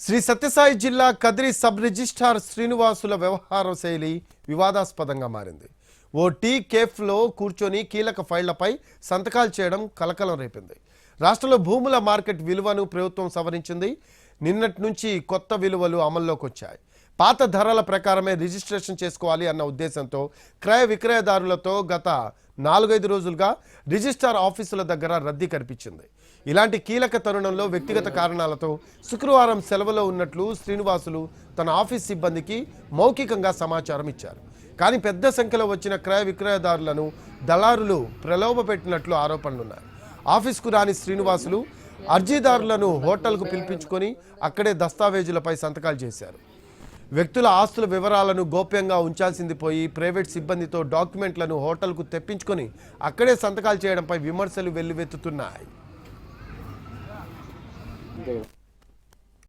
శ్రీ సత్యసాయి జిల్లా Kadiri sub registrar శ్రీనివాసుల వ్యవహార శైలి వివాదాస్పదంగా మారింది. ఓ టీ కేఫ్లో కూర్చొని కీలక ఫైళ్ళపై సంతకాలు చేయడం కలకలం రేపింది రాష్ట్రంలో భూముల మార్కెట్ విలువను ప్రభుత్వం సవరించింది. నిన్నటి నుంచి కొత్త విలువలు అమల్లోకి వచ్చాయి పాత ధరల ప్రకారమే రిజిస్ట్రేషన్ చేసుకోవాలి అన్న ఉద్దేశంతో క్రయ విక్రయదారులతో గత నాలుగైదు రోజులుగా రిజిస్ట్రార్ ఆఫీసుల దగ్గర రద్దీ కనిపించింది. ఇలాంటి కీలక తరుణంలో వ్యక్తిగత కారణాలతో శుక్రవారం సెలవులో ఉన్నట్లు శ్రీనివాసులు తన ఆఫీస్ సిబ్బందికి మౌఖికంగా సమాచారం ఇచ్చారు. కానీ పెద్ద సంఖ్యలో వచ్చిన క్రయ విక్రయదారులను దళారులు ప్రలోభపెట్టినట్లు ఆరోపణలున్నాయి ఆఫీస్కు రాని శ్రీనివాసులు అర్జీదారులను హోటల్కు పిలిపించుకొని అక్కడే దస్తావేజులపై సంతకాలు చేశారు. వ్యక్తుల ఆస్తుల వివరాలను గోప్యంగా ఉంచాల్సింది పోయి ప్రైవేట్ సిబ్బందితో డాక్యుమెంట్లను హోటల్కు తెప్పించుకొని అక్కడే సంతకాలు చేయడంపై విమర్శలు వెల్లువెత్తుతున్నాయి.